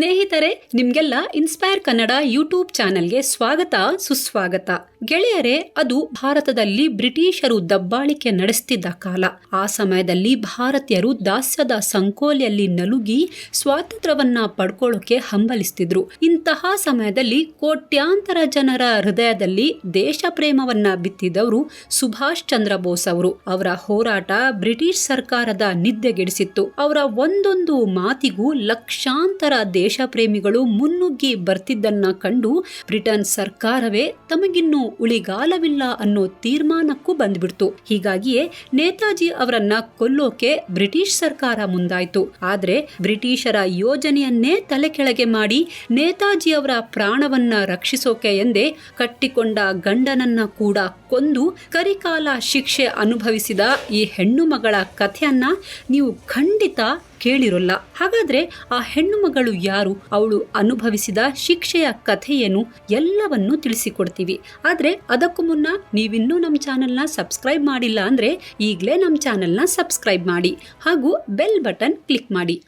ಸ್ನೇಹಿತರೆ ನಿಮಗೆಲ್ಲ inspire Kannada YouTube ಚಾನೆಲ್ಗೆ ಸ್ವಾಗತ ಸುಸ್ವಾಗತ. ಗೆಳೆಯರೇ, ಅದು ಭಾರತದಲ್ಲಿ ಬ್ರಿಟಿಷರು ದಬ್ಬಾಳಿಕೆ ನಡೆಸ್ತಿದ್ದ ಕಾಲ. ಆ ಸಮಯದಲ್ಲಿ ಭಾರತೀಯರು ದಾಸ್ಯದ ಸಂಕೋಲೆಯಲ್ಲಿ ನಲುಗಿ ಸ್ವಾತಂತ್ರ್ಯವನ್ನ ಪಡ್ಕೊಳ್ಳೋಕೆ ಹಂಬಲಿಸ್ತಿದ್ರು. ಇಂತಹ ಸಮಯದಲ್ಲಿ ಕೋಟ್ಯಾಂತರ ಜನರ ಹೃದಯದಲ್ಲಿ ದೇಶ ಪ್ರೇಮವನ್ನ ಬಿತ್ತಿದವರು ಸುಭಾಷ್ ಚಂದ್ರ ಬೋಸ್ ಅವರು. ಅವರ ಹೋರಾಟ ಬ್ರಿಟಿಷ್ ಸರ್ಕಾರದ ನಿದ್ದೆಗೆಡಿಸಿತ್ತು. ಅವರ ಒಂದೊಂದು ಮಾತಿಗೂ ಲಕ್ಷಾಂತರ ದೇಶ ಪ್ರೇಮಿಗಳು ಮುನ್ನುಗ್ಗಿ ಬರ್ತಿದ್ದನ್ನ ಕಂಡು ಬ್ರಿಟನ್ ಸರ್ಕಾರವೇ ತಮಗಿನ್ನು ಉಳಿಗಾಲವಿಲ್ಲ ಅನ್ನೋ ತೀರ್ಮಾನಕ್ಕೂ ಬಂದ್ಬಿಡ್ತು. ಹೀಗಾಗಿಯೇ ನೇತಾಜಿ ಅವರನ್ನ ಕೊಲ್ಲೋಕೆ ಬ್ರಿಟಿಷ್ ಸರ್ಕಾರ ಮುಂದಾಯ್ತು. ಆದ್ರೆ ಬ್ರಿಟಿಷರ ಯೋಜನೆಯನ್ನೇ ತಲೆ ಕೆಳಗೆ ಮಾಡಿ ನೇತಾಜಿ ಅವರ ಪ್ರಾಣವನ್ನ ರಕ್ಷಿಸೋಕೆ ಎಂದೇ ಕಟ್ಟಿಕೊಂಡ ಗಂಡನನ್ನ ಕೂಡ ಕೊಂದು ಕರಿಕಾಲ ಶಿಕ್ಷೆ ಅನುಭವಿಸಿದ ಈ ಹೆಣ್ಣು ಮಗಳ ಕಥೆಯನ್ನ ನೀವು ಖಂಡಿತ ಕೇಳಿರೋಲ್ಲ. ಹಾಗಾದ್ರೆ ಆ ಹೆಣ್ಣು ಮಗಳು ಯಾರು? ಅವಳು ಅನುಭವಿಸಿದ ಶಿಕ್ಷೆಯ ಕಥೆಯನ್ನು ಎಲ್ಲವನ್ನು ತಿಳಿಸಿಕೊಡ್ತೀವಿ. ಆದ್ರೆ ಅದಕ್ಕೂ ಮುನ್ನ ನೀವಿನ್ನೂ ನಮ್ಮ ಚಾನೆಲ್ನ ಸಬ್ಸ್ಕ್ರೈಬ್ ಮಾಡಿಲ್ಲ ಅಂದ್ರೆ ಈಗಲೇ ನಮ್ಮ ಚಾನೆಲ್ನ ಸಬ್ಸ್ಕ್ರೈಬ್ ಮಾಡಿ. ಹಾಗೂ ಬೆಲ್ ಬಟನ್ ಕ್ಲಿಕ್ ಮಾಡಿ.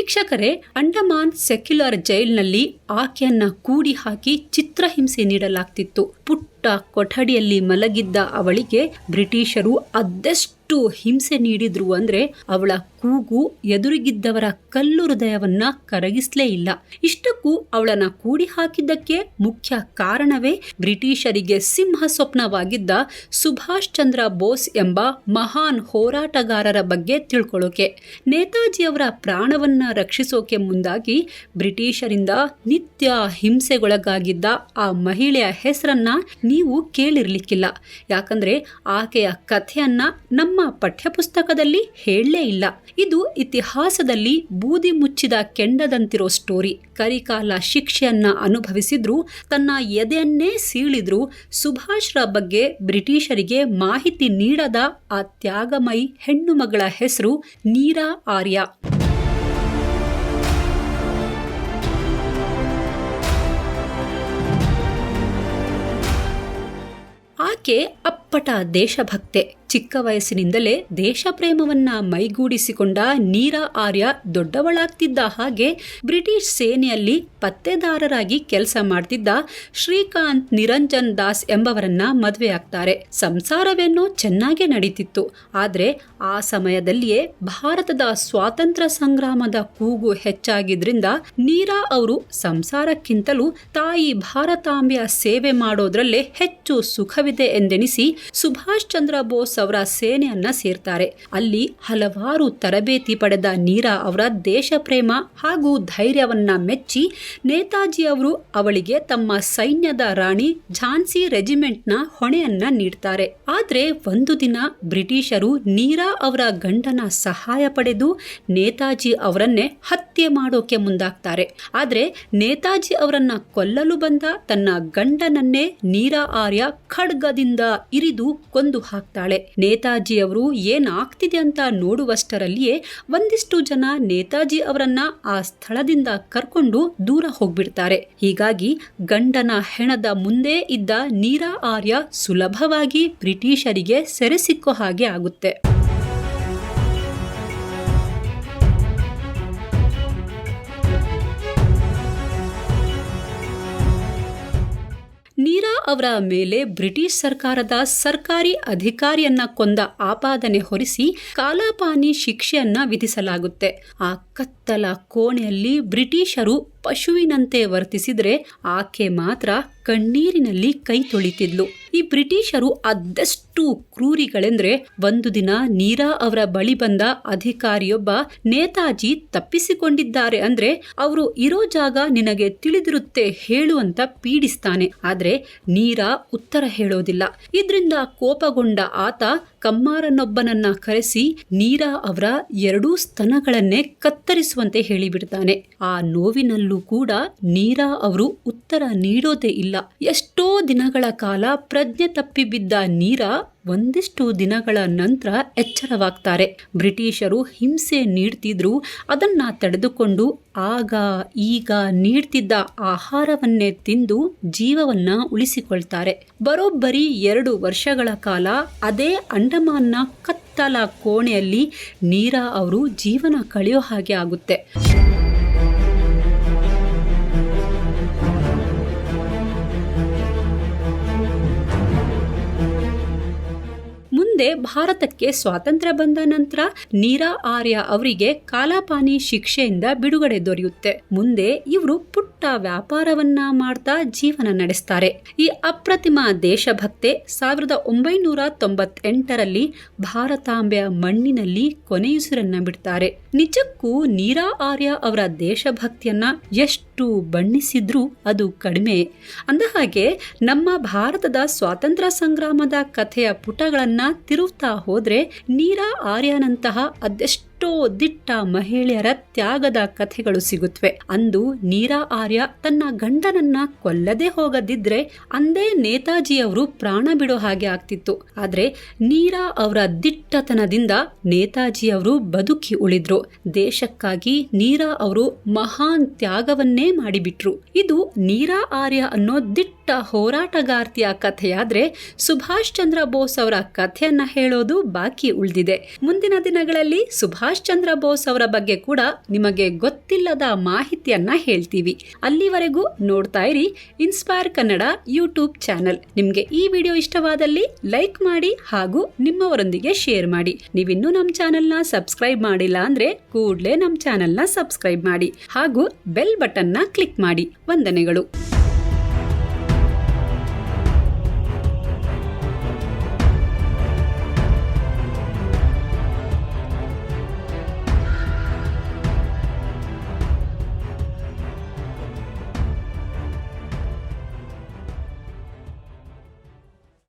ವೀಕ್ಷಕರೇ ಅಂಡಮಾನ್ ಸೆಕ್ಯುಲರ್ ಜೈಲ್ನಲ್ಲಿ ಆಕೆಯನ್ನ ಕೂಡಿ ಹಾಕಿ ಚಿತ್ರಹಿಂಸೆ ನೀಡಲಾಗ್ತಿತ್ತು. ಪುಟ್ಟ ಕೊಠಡಿಯಲ್ಲಿ ಮಲಗಿದ್ದ ಅವಳಿಗೆ ಬ್ರಿಟಿಷರು ಅದೆಷ್ಟು ಹಿಂಸೆ ನೀಡಿದ್ರು ಅಂದ್ರೆ ಅವಳ ಕೂಗು ಎದುರಿಗಿದ್ದವರ ಕಲ್ಲು ಹೃದಯವನ್ನ ಕರಗಿಸ್ಲೇ ಇಲ್ಲ. ಇಷ್ಟಕ್ಕೂ ಅವಳನ್ನ ಕೂಡಿ ಹಾಕಿದ್ದಕ್ಕೆ ಮುಖ್ಯ ಕಾರಣವೇ ಬ್ರಿಟಿಷರಿಗೆ ಸಿಂಹ ಸ್ವಪ್ನವಾಗಿದ್ದ ಸುಭಾಷ್ ಚಂದ್ರ ಬೋಸ್ ಎಂಬ ಮಹಾನ್ ಹೋರಾಟಗಾರರ ಬಗ್ಗೆ ತಿಳ್ಕೊಳ್ಳೋಕೆ ನೇತಾಜಿ ಅವರ ಪ್ರಾಣವನ್ನ ರಕ್ಷಿಸೋಕೆ ಮುಂದಾಗಿ ಬ್ರಿಟಿಷರಿಂದ ನಿತ್ಯ ಹಿಂಸೆಗೊಳಗಾಗಿದ್ದ ಆ ಮಹಿಳೆಯ ಹೆಸರನ್ನ ನೀವು ಕೇಳಿರಲಿಕ್ಕಿಲ್ಲ. ಯಾಕಂದರೆ ಆಕೆಯ ಕಥೆಯನ್ನು ನಮ್ಮ ಪಠ್ಯಪುಸ್ತಕದಲ್ಲಿ ಹೇಳಲೇ ಇಲ್ಲ. ಇದು ಇತಿಹಾಸದಲ್ಲಿ ಬೂದಿ ಮುಚ್ಚಿದ ಕೆಂಡದಂತಿರೋ ಸ್ಟೋರಿ. ಕರಿಕಾಲ ಶಿಕ್ಷೆಯನ್ನು ಅನುಭವಿಸಿದ್ರು, ತನ್ನ ಎದೆಯನ್ನೇ ಸೀಳಿದ್ರು ಸುಭಾಷ್ರ ಬಗ್ಗೆ ಬ್ರಿಟಿಷರಿಗೆ ಮಾಹಿತಿ ನೀಡದ ಆ ತ್ಯಾಗಮಯಿ ಹೆಣ್ಣು ಮಗಳ ಹೆಸರು ನೀರಾ ಆರ್ಯ. ಆಕೆ ಅಪ್ಪಟ ದೇಶಭಕ್ತೆ ಚಿಕ್ಕ ವಯಸ್ಸಿನಿಂದಲೇ ದೇಶ ಪ್ರೇಮವನ್ನ ಮೈಗೂಡಿಸಿಕೊಂಡ ನೀರಾ ಆರ್ಯ ದೊಡ್ಡವಳಾಗ್ತಿದ್ದ ಹಾಗೆ ಬ್ರಿಟಿಷ್ ಸೇನೆಯಲ್ಲಿ ಪತ್ತೆದಾರರಾಗಿ ಕೆಲಸ ಮಾಡ್ತಿದ್ದ ಶ್ರೀಕಾಂತ್ ನಿರಂಜನ್ ದಾಸ್ ಎಂಬವರನ್ನ ಮದುವೆಯಾಗ್ತಾರೆ ಸಂಸಾರವೇನೋ ಚೆನ್ನಾಗೇ ನಡೀತಿತ್ತು. ಆದರೆ ಆ ಸಮಯದಲ್ಲಿಯೇ ಭಾರತದ ಸ್ವಾತಂತ್ರ್ಯ ಸಂಗ್ರಾಮದ ಕೂಗು ಹೆಚ್ಚಾಗಿದ್ರಿಂದ ನೀರಾ ಅವರು ಸಂಸಾರಕ್ಕಿಂತಲೂ ತಾಯಿ ಭಾರತಾಂಬೆಯ ಸೇವೆ ಮಾಡೋದ್ರಲ್ಲೇ ಹೆಚ್ಚು ಸುಖವಿದೆ ಎಂದೆನಿಸಿ ಸುಭಾಷ್ ಚಂದ್ರ ಬೋಸ್ ಅವರ ಸೇನೆಯನ್ನ ಸೇರ್ತಾರೆ. ಅಲ್ಲಿ ಹಲವಾರು ತರಬೇತಿ ಪಡೆದ ನೀರಾ ಅವರ ದೇಶ ಪ್ರೇಮ ಹಾಗೂ ಧೈರ್ಯವನ್ನ ಮೆಚ್ಚಿ ನೇತಾಜಿ ಅವರು ಅವಳಿಗೆ ತಮ್ಮ ಸೈನ್ಯದ ರಾಣಿ ಝಾನ್ಸಿ ರೆಜಿಮೆಂಟ್ನ ಹೊಣೆಯನ್ನ ನೀಡ್ತಾರೆ. ಆದ್ರೆ ಒಂದು ದಿನ ಬ್ರಿಟಿಷರು ನೀರಾ ಅವರ ಗಂಡನ ಸಹಾಯ ಪಡೆದು ನೇತಾಜಿ ಅವರನ್ನೇ ಹತ್ಯೆ ಮಾಡೋಕೆ ಮುಂದಾಗ್ತಾರೆ. ಆದ್ರೆ ನೇತಾಜಿ ಅವರನ್ನ ಕೊಲ್ಲಲು ಬಂದ ತನ್ನ ಗಂಡನನ್ನೇ ನೀರಾ ಆರ್ಯ ಖಡ್ಗದಿಂದ ಇರಿದು ಕೊಂದು ಹಾಕ್ತಾಳೆ. ನೇತಾಜಿ ಅವರು ಏನಾಗ್ತಿದೆ ಅಂತ ನೋಡುವಷ್ಟರಲ್ಲಿಯೇ ಒಂದಿಷ್ಟು ಜನ ನೇತಾಜಿ ಅವರನ್ನ ಆ ಸ್ಥಳದಿಂದ ಕರ್ಕೊಂಡು ದೂರ ಹೋಗ್ಬಿಡ್ತಾರೆ. ಹೀಗಾಗಿ ಗಂಡನ ಹೆಣದ ಮುಂದೆ ಇದ್ದ ನೀರಾ ಆರ್ಯ ಸುಲಭವಾಗಿ ಬ್ರಿಟಿಷರಿಗೆ ಸೆರೆ ಸಿಕ್ಕೋ ಹಾಗೆ ಆಗುತ್ತೆ. ನೀರಾ ಅವರ ಮೇಲೆ ಬ್ರಿಟಿಷ್ ಸರ್ಕಾರದ ಸರ್ಕಾರಿ ಅಧಿಕಾರಿಯನ್ನ ಕೊಂದ ಆಪಾದನೆ ಹೊರಿಸಿ ಕಾಲಾಪಾನಿ ಶಿಕ್ಷೆಯನ್ನ ವಿಧಿಸಲಾಗುತ್ತೆ. ಆ ಕತ್ತಲ ಕೋಣೆಯಲ್ಲಿ ಬ್ರಿಟಿಷರು ಪಶುವಿನಂತೆ ವರ್ತಿಸಿದ್ರೆ ಆಕೆ ಮಾತ್ರ ಕಣ್ಣೀರಿನಲ್ಲಿ ಕೈ ತೊಳಿತಿದ್ಲು. ಈ ಬ್ರಿಟಿಷರು ಅದೆಷ್ಟು ಕ್ರೂರಿಗಳೆಂದ್ರೆ ಒಂದು ದಿನ ನೀರಾ ಅವರ ಬಳಿ ಬಂದ ಅಧಿಕಾರಿಯೊಬ್ಬ ನೇತಾಜಿ ತಪ್ಪಿಸಿಕೊಂಡಿದ್ದಾರೆ ಅಂದ್ರೆ ಅವರು ಇರೋ ಜಾಗ ನಿನಗೆ ತಿಳಿದಿರುತ್ತೆ ಹೇಳು ಅಂತ ಪೀಡಿಸ್ತಾನೆ. ಆದ್ರೆ ನೀರಾ ಉತ್ತರ ಹೇಳೋದಿಲ್ಲ. ಇದ್ರಿಂದ ಕೋಪಗೊಂಡ ಆತ ಕಮ್ಮಾರನೊಬ್ಬನನ್ನ ಕರೆಸಿ ನೀರಾ ಅವರ ಎರಡೂ ಸ್ತನಗಳನ್ನೇ ಕತ್ತರಿಸುವಂತೆ ಹೇಳಿಬಿಡ್ತಾನೆ. ಆ ನೋವಿನಲ್ಲೂ ಕೂಡ ನೀರಾ ಅವರು ಉತ್ತರ ನೀಡೋದೇ ಇಲ್ಲ. ಎಷ್ಟೋ ದಿನಗಳ ಕಾಲ ಪ್ರಜ್ಞೆ ತಪ್ಪಿ ಬಿದ್ದ ನೀರಾ ಒಂದಿಷ್ಟು ದಿನಗಳ ನಂತರ ಎಚ್ಚರವಾಗ್ತಾರೆ. ಬ್ರಿಟಿಷರು ಹಿಂಸೆ ನೀಡ್ತಿದ್ರು, ಅದನ್ನ ತಡೆದುಕೊಂಡು ಆಗ ಈಗ ನೀಡ್ತಿದ್ದ ಆಹಾರವನ್ನೇ ತಿಂದು ಜೀವವನ್ನ ಉಳಿಸಿಕೊಳ್ತಾರೆ. ಬರೋಬ್ಬರಿ ಎರಡು ವರ್ಷಗಳ ಕಾಲ ಅದೇ ಅಂಡಮಾನ್ನ ಕತ್ತಲ ಕೋಣೆಯಲ್ಲಿ ನೀರಾ ಅವರು ಜೀವನ ಕಳೆಯೋ ಹಾಗೆ ಆಗುತ್ತೆ. ಮುಂದೆ ಭಾರತಕ್ಕೆ ಸ್ವಾತಂತ್ರ್ಯ ಬಂದ ನಂತರ ನೀರಾ ಆರ್ಯ ಅವರಿಗೆ ಕಾಲಾಪಾನಿ ಶಿಕ್ಷೆಯಿಂದ ಬಿಡುಗಡೆ ದೊರೆಯುತ್ತೆ. ಮುಂದೆ ಇವರು ಪುಟ್ಟ ವ್ಯಾಪಾರವನ್ನ ಮಾಡ್ತಾ ಜೀವನ ನಡೆಸ್ತಾರೆ. ಈ ಅಪ್ರತಿಮ ದೇಶಭಕ್ತೆ ಸಾವಿರದ ಒಂಬೈನೂರ ತೊಂಬತ್ತೆಂಟರಲ್ಲಿ ಭಾರತಾಂಬೆಯ ಮಣ್ಣಿನಲ್ಲಿ ಕೊನೆಯುಸಿರನ್ನ ಬಿಡ್ತಾರೆ. ನಿಜಕ್ಕೂ ನೀರಾ ಆರ್ಯ ಅವರ ದೇಶಭಕ್ತಿಯನ್ನ ಎಷ್ಟು ಬಣ್ಣಿಸಿದ್ರೂ ಅದು ಕಡಿಮೆ. ಅಂದಹಾಗೆ ನಮ್ಮ ಭಾರತದ ಸ್ವಾತಂತ್ರ್ಯ ಸಂಗ್ರಾಮದ ಕಥೆಯ ಪುಟಗಳನ್ನ ತಿರುವ್ತಾ ಹೋದ್ರೆ ನೀರಾ ಆರ್ಯನಂತಹ ಅದೆಷ್ಟೋ ದಿಟ್ಟ ಮಹಿಳೆಯರ ತ್ಯಾಗದ ಕಥೆಗಳು ಸಿಗುತ್ತವೆ ಅಂದು ನೀರಾ ಆರ್ಯ ತನ್ನ ಗಂಡನನ್ನ ಕೊಲ್ಲದೆ ಹೋಗದಿದ್ರೆ ಅಂದೇ ನೇತಾಜಿಯವರು ಪ್ರಾಣ ಬಿಡೋ ಹಾಗೆ ಆಗ್ತಿತ್ತು. ಆದ್ರೆ ನೀರಾ ಅವರ ದಿಟ್ಟತನದಿಂದ ನೇತಾಜಿಯವರು ಬದುಕಿ ಉಳಿದ್ರು. ದೇಶಕ್ಕಾಗಿ ನೀರಾ ಅವರು ಮಹಾನ್ ತ್ಯಾಗವನ್ನೇ ಮಾಡಿಬಿಟ್ರು. ಇದು ನೀರಾ ಆರ್ಯ ಅನ್ನೋ ದಿಟ್ಟ ಹೋರಾಟಗಾರ್ತಿಯ ಕಥೆಯಾದ್ರೆ ಸುಭಾಷ್ ಚಂದ್ರ ಬೋಸ್ ಅವರ ಕಥೆಯನ್ನ ಹೇಳೋದು ಬಾಕಿ ಉಳಿದಿದೆ. ಮುಂದಿನ ದಿನಗಳಲ್ಲಿ ಸುಭಾಷ್ ಚಂದ್ರ ಬೋಸ್ ಅವರ ಬಗ್ಗೆ ಕೂಡ ನಿಮಗೆ ಗೊತ್ತಿಲ್ಲದ ಮಾಹಿತಿಯನ್ನ ಹೇಳ್ತೀವಿ. ಅಲ್ಲಿವರೆಗೂ ನೋಡ್ತಾ ಇರಿ ಇನ್ಸ್ಪೈರ್ ಕನ್ನಡ ಯೂಟ್ಯೂಬ್ ಚಾನಲ್ ನಿಮ್ಗೆ ಈ ವಿಡಿಯೋ ಇಷ್ಟವಾದಲ್ಲಿ ಲೈಕ್ ಮಾಡಿ ಹಾಗೂ ನಿಮ್ಮವರೊಂದಿಗೆ ಶೇರ್ ಮಾಡಿ. ನೀವಿನ್ನೂ ನಮ್ಮ ಚಾನೆಲ್ನ ಸಬ್ಸ್ಕ್ರೈಬ್ ಮಾಡಿಲ್ಲ ಅಂದ್ರೆ ಕೂಡ್ಲೆ ನಮ್ಮ ಚಾನೆಲ್ನ ಸಬ್ಸ್ಕ್ರೈಬ್ ಮಾಡಿ ಹಾಗೂ ಬೆಲ್ ಬಟನ್ನ ಕ್ಲಿಕ್ ಮಾಡಿ. ವಂದನೆಗಳು.